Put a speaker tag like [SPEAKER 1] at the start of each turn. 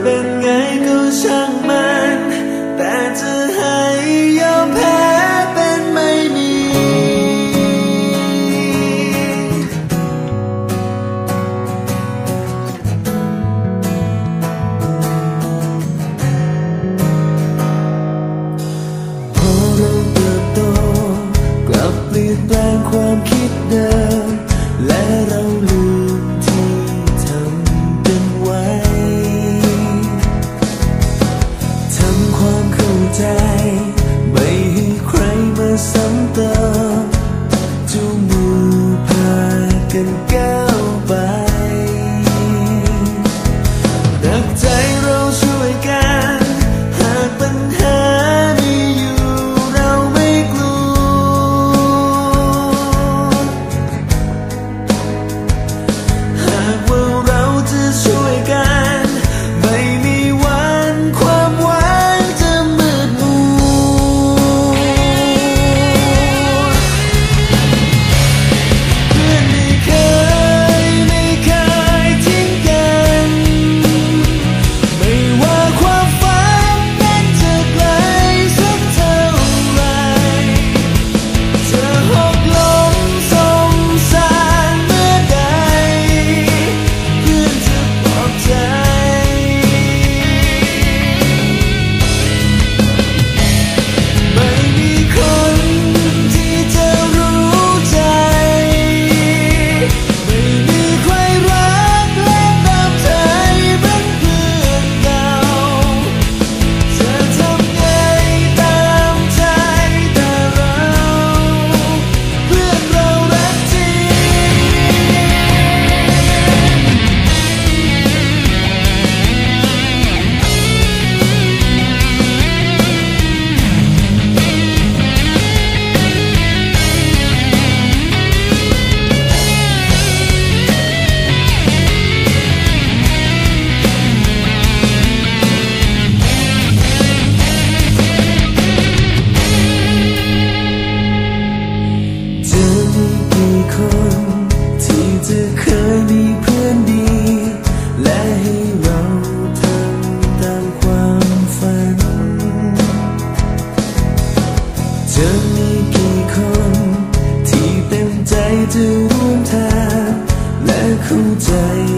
[SPEAKER 1] เป็นไงก็ช่างมัน แต่จะให้ยอมแพ้เป็นไม่มี พอเราเติบโตกลับเปลี่ยนแปลงความคิดเดิมและ 在不在